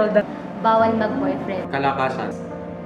Kuya Roldan. Bawal mag-boyfriend. Kalakasan.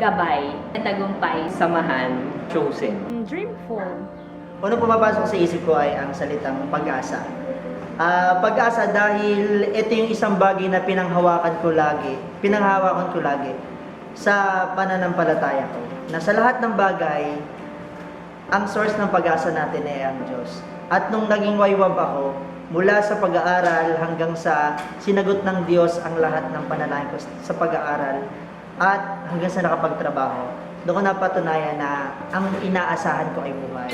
Gabay. Tagumpay. Samahan, chosen. Dreamful. Una pumapasok sa isip ko ay ang salitang pag-asa. Ah, pag-asa dahil ito yung isang bagay na pinanghawakan ko lagi, pinanghawakan ko lagi sa pananampalataya ko. Na sa lahat ng bagay, ang source ng pag-asa natin ay ang Diyos. At nung naging waywab ako, mula sa pag-aaral hanggang sa sinagot ng Diyos ang lahat ng panalangin ko sa pag-aaral at hanggang sa nakapagtrabaho, doon ko napatunayan na ang inaasahan ko ay buhay.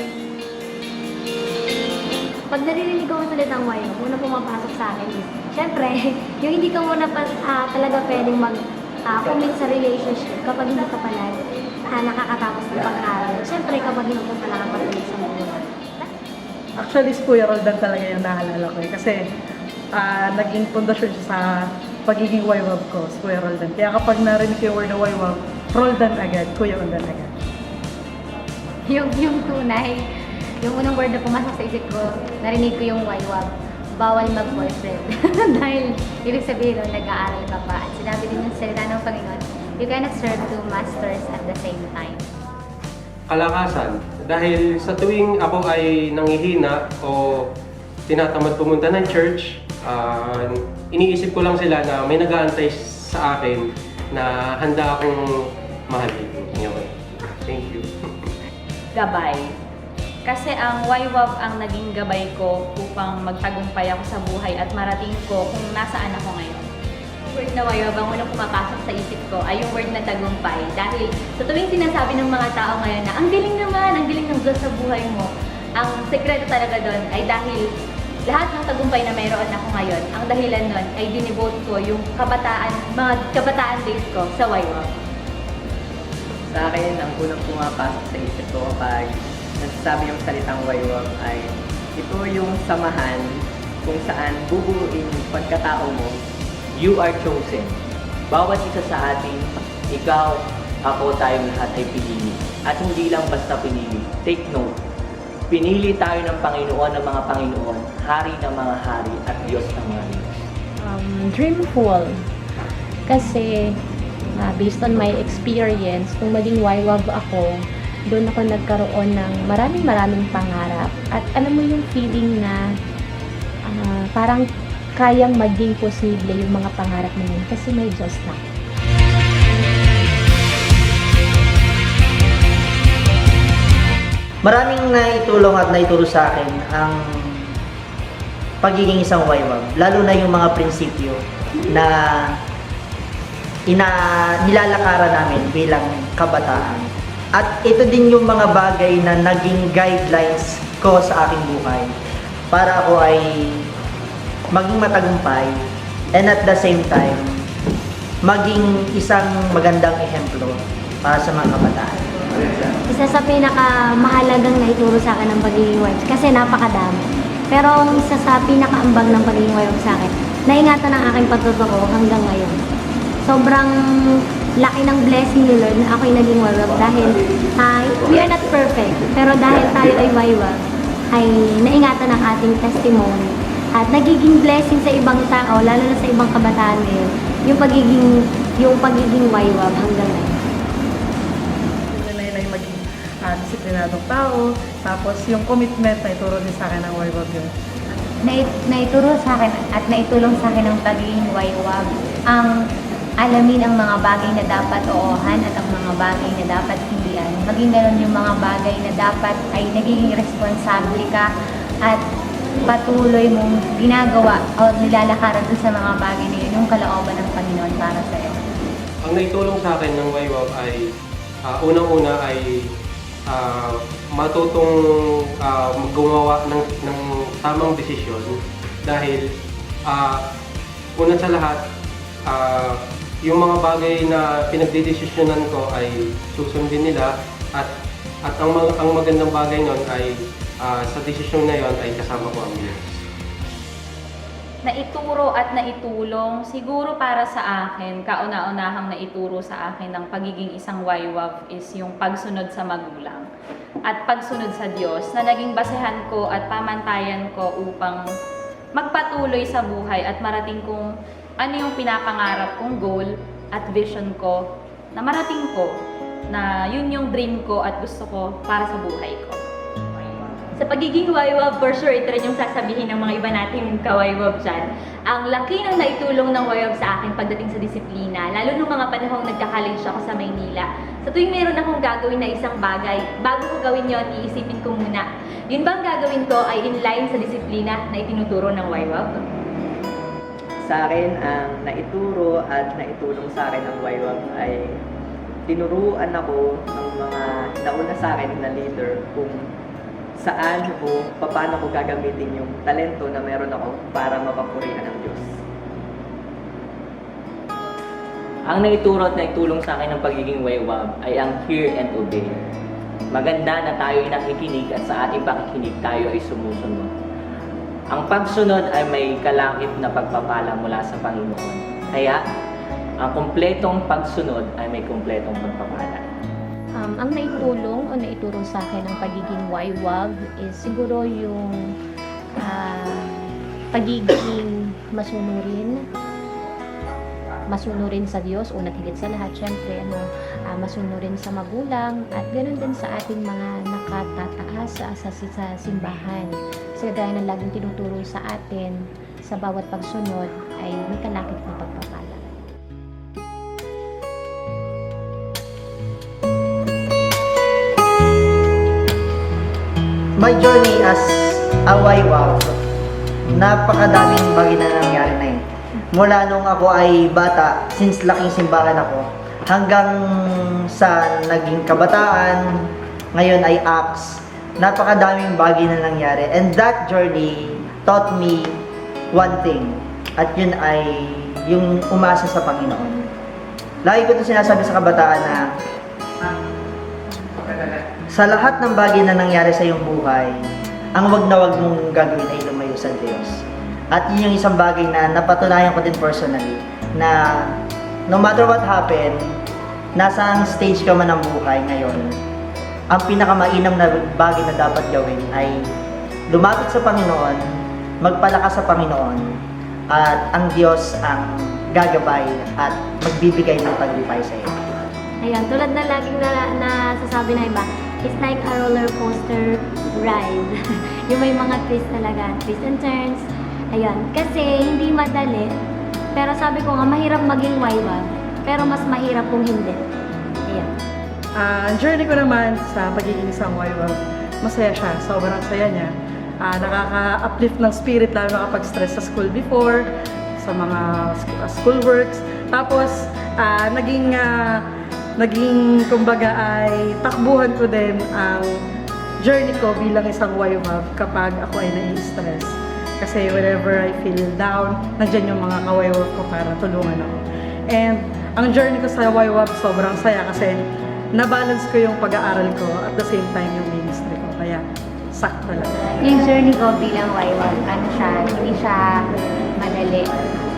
Pag naririnig ko ang salitang why, muna pumapasok sa akin is, syempre, yung hindi ka muna pa, ah, talaga pwedeng mag ah, commit sa relationship kapag hindi ka pala ah, nakakatapos ng pag-aaral. Syempre, kapag hindi mo pala kapatuloy sa mga Actually, si Kuya Roldan talaga yung naalala ko eh. Kasi ah, naging pundasyon siya sa pagiging waywab ko, si Kuya Roldan. Kaya kapag narinig ko yung word na waywab, Roldan agad, Kuya Roldan agad. Yung, yung tunay. Yung unang word na pumasok sa isip ko, narinig ko yung waywab. Bawal mag-boyfriend. Dahil ibig sabihin nun, nag-aaral ka pa. At sinabi din yung salita ng Panginoon, you cannot serve two masters at the same time. Kalakasan. Dahil sa tuwing ako ay nangihina o tinatamad pumunta ng church, ah, iniisip ko lang sila na may nag-aantay sa akin na handa akong mahalin. Okay. Thank you. gabay. Kasi ang YWAV ang naging gabay ko upang magtagumpay ako sa buhay at marating ko kung nasaan ako ngayon. Word na YWAV ang unang pumapasok sa isip ko ay yung word na tagumpay. Dahil sa tuwing sinasabi ng mga tao ngayon na ang galing naman, ang galing ng Diyos sa buhay mo, ang sekreto talaga doon ay dahil lahat ng tagumpay na mayroon ako ngayon, ang dahilan nun ay dinivote ko yung kabataan, mga kabataan days ko sa YWAV. Sa akin, ang unang pumapasok sa isip ko kapag nagsasabi yung salitang waywag ay ito yung samahan kung saan bubuuin yung pagkatao mo. You are chosen. Bawat isa sa atin, ikaw, ako, tayong lahat ay pinili. At hindi lang basta pinili. Take note. Pinili tayo ng Panginoon ng mga Panginoon, Hari ng mga hari, at Diyos ng mga Diyos. um, dreamful. Kasi, ah, based on my experience, nung maging YWAV ako, doon ako nagkaroon ng maraming maraming pangarap. At alam mo yung feeling na ah, parang kayang maging posible yung mga pangarap mo yun kasi may Diyos na. Maraming naitulong at naituro sa akin ang pagiging isang waywag, lalo na yung mga prinsipyo na ina nilalakaran namin bilang kabataan. At ito din yung mga bagay na naging guidelines ko sa aking buhay para ako ay maging matagumpay and at the same time maging isang magandang ehemplo para sa mga kabataan. Isa sa pinakamahalagang naituro sa akin ng pagiging wife kasi napakadami. Pero ang isa sa pinakaambang ng pagiging wife sa akin, naingatan ang aking pagtuturo hanggang ngayon. Sobrang laki ng blessing ni Lord na ako'y naging wife dahil ah, we are not perfect. Pero dahil tayo ay wife, ay naingatan ang ating testimony at nagiging blessing sa ibang tao, lalo na sa ibang kabataan ngayon, yung pagiging yung pagiging waywab hanggang ngayon. Yun na yun ay maging ah, disiplinadong tao. Tapos yung commitment na ituro din sa akin ng waywab yun. Nait, naituro sa akin at naitulong sa akin ng pagiging waywag ang alamin ang mga bagay na dapat oohan at ang mga bagay na dapat hindian. Maging ganun yung mga bagay na dapat ay nagiging responsable ka at patuloy mong ginagawa o nilalakaran dun sa mga bagay na yun, yung kalooban ng Panginoon para sa iyo. Ang naitulong sa akin ng YWAP ay ah, unang-una ay ah, matutong ah, gumawa ng, ng tamang desisyon dahil ah, una sa lahat ah, yung mga bagay na pinagdidesisyonan ko ay susundin nila at at ang, ang magandang bagay nun ay ah, sa desisyon na yon ay kasama ko ang Diyos. naituro at naitulong siguro para sa akin, kauna-unahang naituro sa akin ng pagiging isang YWAV is yung pagsunod sa magulang at pagsunod sa Diyos na naging basehan ko at pamantayan ko upang magpatuloy sa buhay at marating kong ano yung pinapangarap kong goal at vision ko na marating ko na yun yung dream ko at gusto ko para sa buhay ko. Sa pagiging waywab, for sure, ito rin yung sasabihin ng mga iba nating kawaywab dyan. Ang laki ng naitulong ng waywab sa akin pagdating sa disiplina, lalo nung mga panahong nagka-college ako sa Maynila. Sa tuwing meron akong gagawin na isang bagay, bago ko gawin yon, iisipin ko muna, yun bang gagawin ko ay in line sa disiplina na itinuturo ng waywab? Sa akin, ang naituro at naitulong sa akin ng YWAM ay tinuruan ako ng mga nauna sa akin na leader kung saan o paano ko gagamitin yung talento na meron ako para mapapurihan ng Diyos. Ang naituro at naitulong sa akin ng pagiging waywab ay ang hear and obey. Maganda na tayo ay nakikinig at sa ating pakikinig tayo ay sumusunod. Ang pagsunod ay may kalakip na pagpapala mula sa Panginoon. Kaya, ang kumpletong pagsunod ay may kumpletong pagpapala. Um, ang naitulong o naituro sa akin ng pagiging waywag is siguro yung ah, pagiging masunurin masunurin sa Diyos, una't higit sa lahat, syempre, ano, ah, masunurin sa magulang, at ganoon din sa ating mga nakatataas sa, sa, sa simbahan. Kasi gaya ng laging tinuturo sa atin, sa bawat pagsunod, ay may kalakip na pagpapala. My journey as a YWAV, napakadaming bagay na nangyari na yun. Mula nung ako ay bata, since laking simbahan ako, hanggang sa naging kabataan, ngayon ay acts, napakadaming bagay na nangyari. And that journey taught me one thing, at yun ay yung umasa sa Panginoon. Lagi ko ito sinasabi sa kabataan na sa lahat ng bagay na nangyari sa iyong buhay, ang wag na wag mong gagawin ay lumayo sa Diyos. At yun yung isang bagay na napatunayan ko din personally na no matter what happen, nasa stage ka man ng buhay ngayon, ang pinakamainam na bagay na dapat gawin ay lumapit sa Panginoon, magpalakas sa Panginoon, at ang Diyos ang gagabay at magbibigay ng paglipay sa iyo. Ayun, tulad na laging na, nasasabi na iba, it's like a roller coaster ride. yung may mga twist talaga, twist and turns. Ayun, kasi hindi madali. Pero sabi ko nga, mahirap maging waywag. Pero mas mahirap kung hindi. Ayun. Ah, ang journey ko naman sa pagiging isang YWAV, masaya siya. Sobrang saya niya. Ah, nakaka-uplift ng spirit lalo na kapag stress sa school before, sa mga school works. Tapos, ah, naging, ah, naging, kumbaga ay takbuhan ko din ang journey ko bilang isang YWAV kapag ako ay nai-stress. Kasi whenever I feel down, nandyan yung mga ka-YWAV ko para tulungan ako. And ang journey ko sa YWAV sobrang saya kasi na-balance ko yung pag-aaral ko at the same time yung ministry ko. Kaya sakto lang. Yung journey ko bilang waywag, ano siya, hindi siya madali,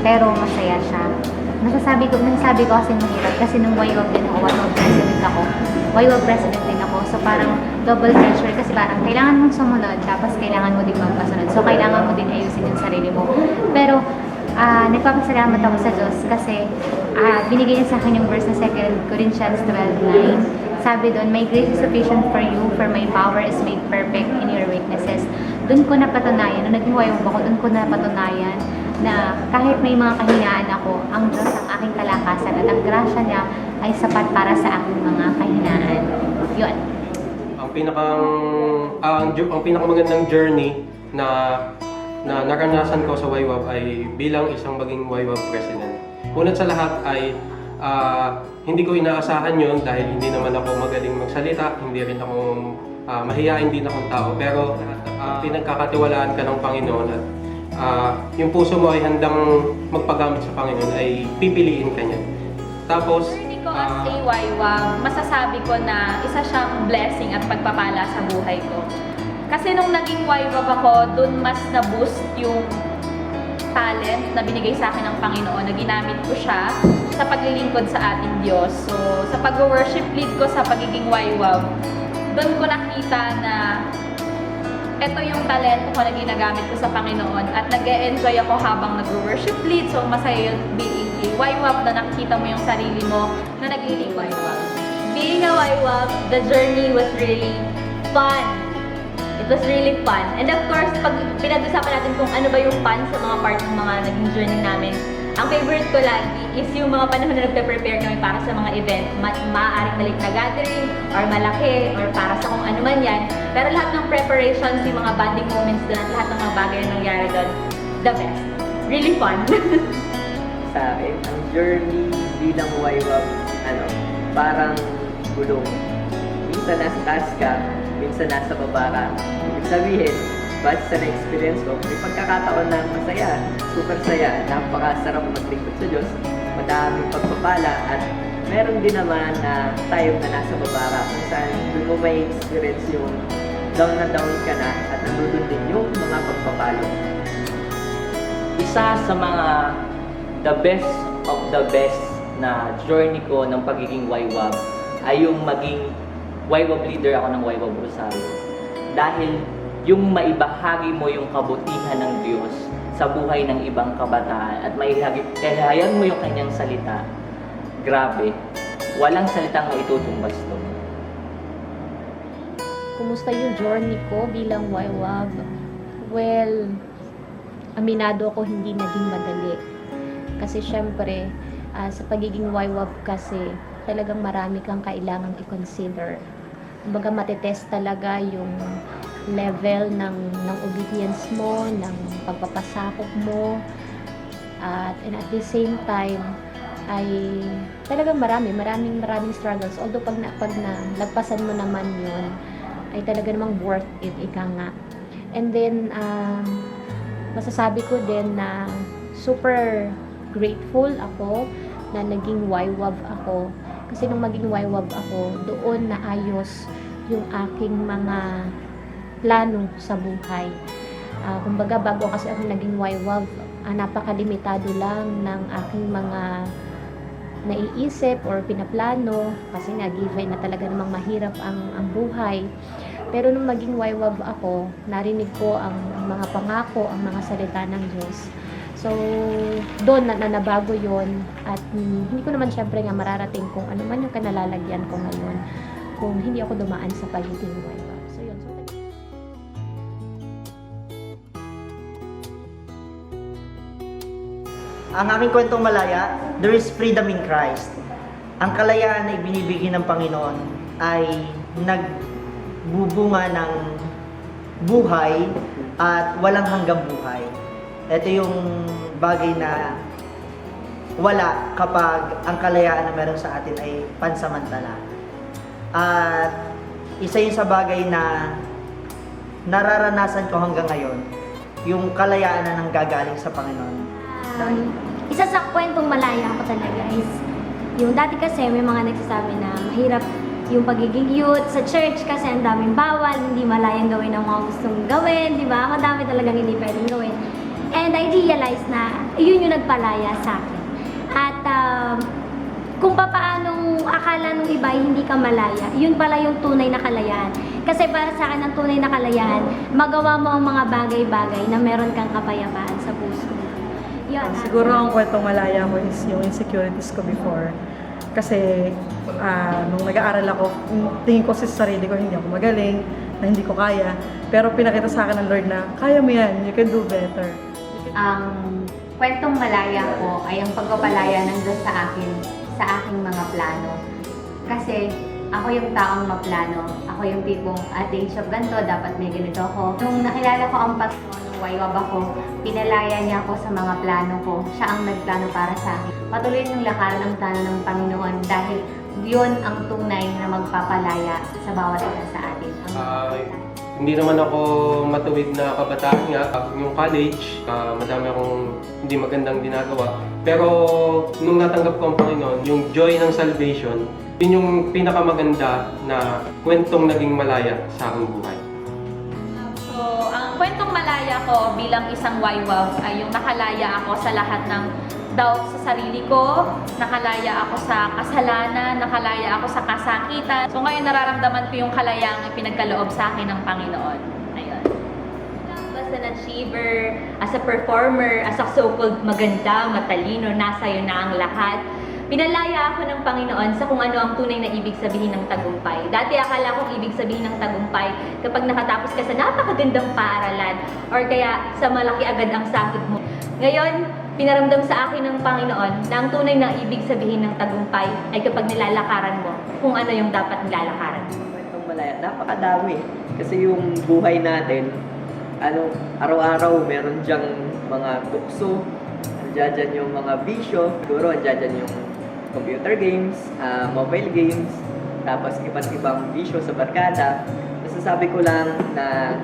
pero masaya siya. Masasabi ko, nasasabi ko kasi mahirap kasi nung waywag din ako, waywag president ako. Waywag president din ako. So parang double pressure kasi parang kailangan mong sumunod tapos kailangan mo din magpasunod. So kailangan mo din ayusin yung sarili mo. Pero ah nagpapasalamat ako sa Diyos kasi ah binigay niya sa akin yung verse na 2 Corinthians 12.9. Sabi doon, My grace is sufficient for you, for my power is made perfect in your weaknesses. Doon ko napatunayan, nung naging wayang ako, doon ko napatunayan na kahit may mga kahinaan ako, ang Diyos ang aking kalakasan at ang grasya niya ay sapat para sa aking mga kahinaan. Yun. ang pinakang ang, ang pinakamagandang journey na na naranasan ko sa YWAB ay bilang isang maging YWAB president. Unat sa lahat ay ah, hindi ko inaasahan yon dahil hindi naman ako magaling magsalita, hindi rin ako ah, mahihain din akong tao, pero ah, pinagkakatiwalaan ka ng Panginoon at ah, yung puso mo ay handang magpagamit sa Panginoon ay pipiliin ka niya. Tapos, journey ko as ah, a YWAM, masasabi ko na isa siyang blessing at pagpapala sa buhay ko. Kasi nung naging YWAM ako, dun mas na-boost yung talent na binigay sa akin ng Panginoon na ginamit ko siya sa paglilingkod sa ating Diyos. So, sa pag-worship lead ko sa pagiging YWAM, doon ko nakita na ito yung talento ko na ginagamit ko sa Panginoon at nag enjoy ako habang nag-worship lead. So, masaya yung being a YWAP na nakikita mo yung sarili mo na nagiging YWAP. Being a YWAP, the journey was really fun. It was really fun. And of course, pag pinag-usapan natin kung ano ba yung fun sa mga part ng mga naging journey namin, ang favorite ko lagi is yung mga panahon na nagpe-prepare kami para sa mga event. Ma maaaring maliit na gathering, or malaki, or para sa kung ano man yan. Pero lahat ng preparations, yung mga bonding moments doon, at lahat ng mga bagay na nangyari doon, the best. Really fun. Sa akin, ang journey bilang YWAP, ano, parang gulong. Minsan nasa taas ka, minsan nasa baba ka. Ibig sabihin, base sa na-experience ko, may pagkakataon na masaya, super saya, napakasarap maglingkod sa Diyos, madaming pagpapala, at meron din naman na time na nasa baba ka, kung saan doon mo may experience yung down na down ka na, at nandun din yung mga pagpapalo. isa sa mga the best of the best na journey ko ng pagiging YWAB ay yung maging YWAB leader ako ng YWAB Rosario. Dahil yung maibahagi mo yung kabutihan ng Diyos sa buhay ng ibang kabataan at maihayag mo yung kanyang salita, grabe, walang salitang maitutumbas doon. Kumusta yung journey ko bilang YWAB? Well, aminado ako hindi naging madali. Kasi syempre, ah, sa pagiging YWAB kasi, talagang marami kang kailangang i-consider. Kumbaga matetest talaga yung level ng, ng obedience mo, ng pagpapasakop mo, at and at the same time, ay talagang marami, maraming maraming struggles. Although pag, na, pag na, lagpasan mo naman yun, ay talaga namang worth it, ika nga. And then, um, masasabi ko din na super grateful ako na naging YWAV ako. Kasi nung maging YWAV ako, doon naayos yung aking mga plano sa buhay. Ah, kumbaga, bago kasi ako naging YWAV, ah, napakalimitado lang ng aking mga naiisip or pinaplano kasi nga given na talaga namang mahirap ang, ang buhay. Pero nung maging YWAV ako, narinig ko ang, ang mga pangako, ang mga salita ng Diyos. So, doon na, na nabago yon at mm, hindi ko naman syempre nga mararating kung ano man yung kanalalagyan ko ngayon kung hindi ako dumaan sa pagiging YWAV. Ang aming kwentong malaya, there is freedom in Christ. Ang kalayaan na ibinibigay ng Panginoon ay nagbubunga ng buhay at walang hanggang buhay. Ito yung bagay na wala kapag ang kalayaan na meron sa atin ay pansamantala. At isa yun sa bagay na nararanasan ko hanggang ngayon, yung kalayaan na nanggagaling sa Panginoon. Um, isa sa kwentong malaya ko talaga is yung dati kasi may mga nagsasabi na mahirap yung pagiging youth sa church kasi ang daming bawal, hindi malayang gawin ang mga gustong gawin, di ba? Madami talagang hindi pwedeng gawin. And I realized na yun yung nagpalaya sa akin. At um, kung papaanong akala nung iba hindi ka malaya, yun pala yung tunay na kalayaan. Kasi para sa akin ang tunay na kalayaan, magawa mo ang mga bagay-bagay na meron kang kapayapaan. Ah, siguro ang kwentong malaya ko is yung insecurities ko before. Kasi ah, nung nag-aaral ako, tingin ko sa sarili ko hindi ako magaling, na hindi ko kaya. Pero pinakita sa akin ng Lord na, kaya mo yan, you can do better. Ang kwentong malaya ko ay ang pagpapalaya ng Diyos sa akin, sa aking mga plano. Kasi ako yung taong maplano. Ako yung tipong at the age of ganito, dapat may ganito ako. Nung nakilala ko ang Panginoon, waywab ako, pinalaya niya ako sa mga plano ko. Siya ang nagplano para sa akin. Patuloy yung lakaran ng plano ng Panginoon dahil yun ang tunay na magpapalaya sa bawat isa sa atin. Ang Ah, hindi naman ako matuwid na kabataan nga. Yung college, ah, madami akong hindi magandang ginagawa. Pero nung natanggap ko ang Panginoon, yung joy ng salvation, yun yung pinakamaganda na kwentong naging malaya sa aking buhay. Kwentong malaya ko bilang isang YWAV ay yung nakalaya ako sa lahat ng doubt sa sarili ko, nakalaya ako sa kasalanan, nakalaya ako sa kasakitan. So ngayon nararamdaman ko yung kalayaang ipinagkaloob sa akin ng Panginoon. Ayun. as an achiever, as a performer, as a so-called maganda, matalino, nasa iyo na ang lahat. Pinalaya ako ng Panginoon sa kung ano ang tunay na ibig sabihin ng tagumpay. Dati akala kong ibig sabihin ng tagumpay kapag nakatapos ka sa napakagandang paaralan or kaya sa malaki agad ang sahod mo. Ngayon, pinaramdam sa akin ng Panginoon na ang tunay na ibig sabihin ng tagumpay ay kapag nilalakaran mo kung ano yung dapat nilalakaran. Kwentong malaya, napakadami. Kasi yung buhay natin, ano, araw-araw meron diyang mga tukso, andyan dyan yung mga bisyo, siguro andyan dyan yung computer games, ah, mobile games, tapos iba't ibang bisyo sa barkada. Masasabi ko lang na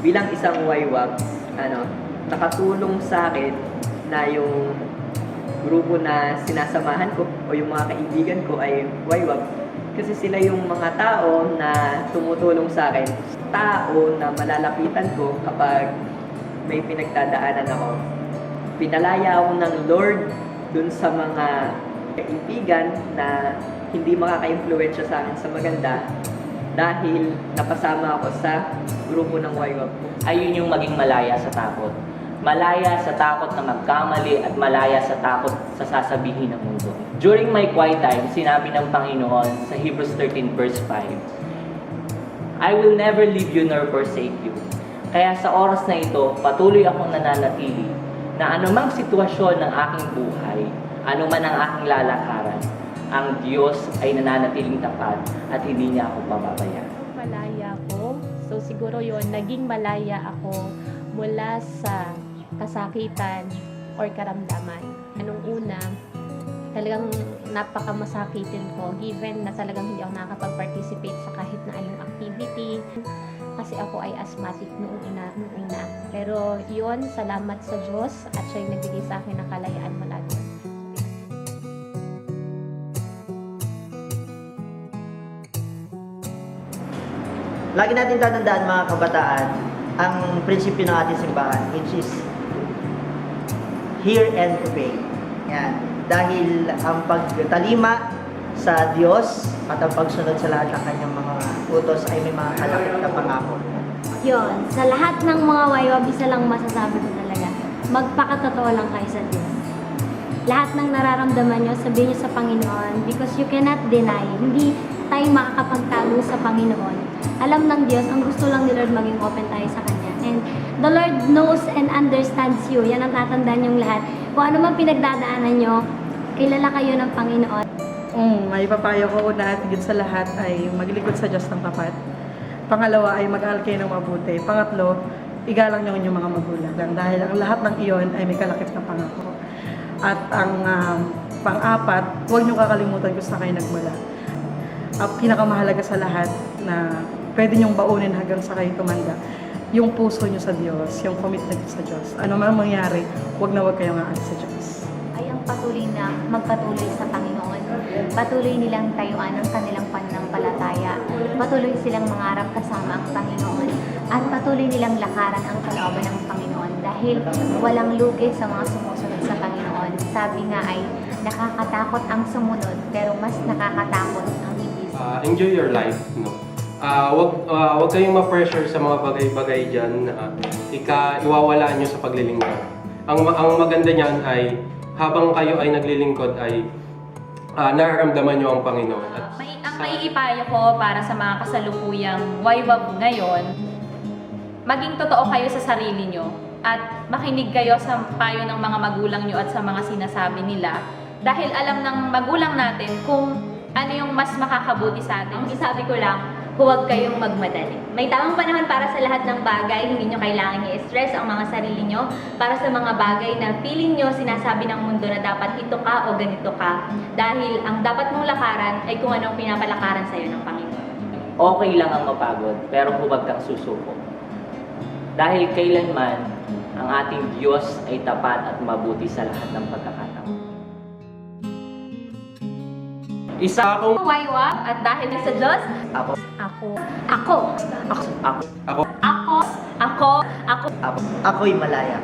bilang isang waywag, ano, nakatulong sa akin na yung grupo na sinasamahan ko o yung mga kaibigan ko ay waywag kasi sila yung mga tao na tumutulong sa akin. Tao na malalapitan ko kapag may pinagdadaanan ako. Pinalaya ako ng Lord dun sa mga kaibigan na hindi makaka-influensya sa akin sa maganda dahil napasama ako sa grupo ng YWAP. Ayun yung maging malaya sa takot. Malaya sa takot na magkamali at malaya sa takot sa sasabihin ng mundo. During my quiet time, sinabi ng Panginoon sa Hebrews 13 verse 5, I will never leave you nor forsake you. Kaya sa oras na ito, patuloy akong nananatili na anumang sitwasyon ng aking buhay, anuman ang aking lalakaran, ang Diyos ay nananatiling tapat at hindi niya ako pababayaan. malaya ako. So siguro yon naging malaya ako mula sa kasakitan or karamdaman. Anong una, talagang napakamasakitin ko given na talagang hindi ako nakakapag-participate sa kahit na anong activity kasi ako ay asthmatic noong ina, noong una. Pero yon salamat sa Diyos at siya yung nagbigay sa akin ng kalayaan mula doon. Lagi natin tatandaan mga kabataan ang prinsipyo ng ating simbahan which is hear and obey. Yan. Dahil ang pagtalima sa Diyos at ang pagsunod sa lahat ng kanyang mga utos ay may mga kalakip na pangako. Yon, sa lahat ng mga waywab, isa lang masasabi ko talaga, magpakatotoo lang kayo sa Diyos. Lahat ng nararamdaman nyo, sabihin nyo sa Panginoon because you cannot deny. Hindi tayo makakapagtago sa Panginoon. Alam ng Diyos, ang gusto lang ni Lord maging open tayo sa Kanya. And the Lord knows and understands you. Yan ang tatandaan yung lahat. Kung ano man pinagdadaanan nyo, kilala kayo ng Panginoon. Mm, may papayo ko una at higit sa lahat ay maglingkod sa Diyos ng tapat. Pangalawa ay mag-aaral kayo ng mabuti. Pangatlo, igalang ang inyong mga magulang. Dahil ang lahat ng iyon ay may kalakip na pangako. At ang um, pang-apat, huwag niyo kakalimutan kung saan kayo nagmula. Ang pinakamahalaga sa lahat na pwede niyong baunin hanggang sa kayo tumanda, yung puso niyo sa Diyos, yung commitment niyo sa Diyos. Ano man ang mangyari, huwag na huwag kayong aalis sa Diyos. ay ang patuloy na magpatuloy sa Panginoon. Patuloy nilang tayuan ang kanilang pananampalataya. Patuloy silang mangarap kasama ang Panginoon. At patuloy nilang lakaran ang kalooban ng Panginoon dahil walang lugi sa mga sumusunod sa Panginoon. Sabi nga ay nakakatakot ang sumunod pero mas nakakatakot ang hindi. Ah, enjoy your life, no? Ah, wag ah, wag kayong ma-pressure sa mga bagay-bagay diyan na ika iwawala niyo sa paglilingkod. Ang ang maganda niyan ay habang kayo ay naglilingkod ay ah, nararamdaman niyo ang Panginoon. At May, ang maiipayo ko para sa mga kasalukuyang waywab ngayon, maging totoo kayo sa sarili nyo at makinig kayo sa payo ng mga magulang nyo at sa mga sinasabi nila dahil alam ng magulang natin kung ano yung mas makakabuti sa atin. Ang isabi ko lang, huwag kayong magmadali. May tamang panahon para sa lahat ng bagay, hindi nyo kailangan i-stress ang mga sarili nyo para sa mga bagay na feeling nyo sinasabi ng mundo na dapat ito ka o ganito ka. Dahil ang dapat mong lakaran ay kung anong pinapalakaran sa'yo ng Panginoon. Okay lang ang mapagod, pero huwag kang susuko. Dahil kailanman, ang ating Diyos ay tapat at mabuti sa lahat ng pagkakataon. Isa akong Waiwa at dahil sa Diyos, ako. Ako. Ako. Ako. Ako. Ako. Ako. Ako. Ako. Ako. Ako'y malaya.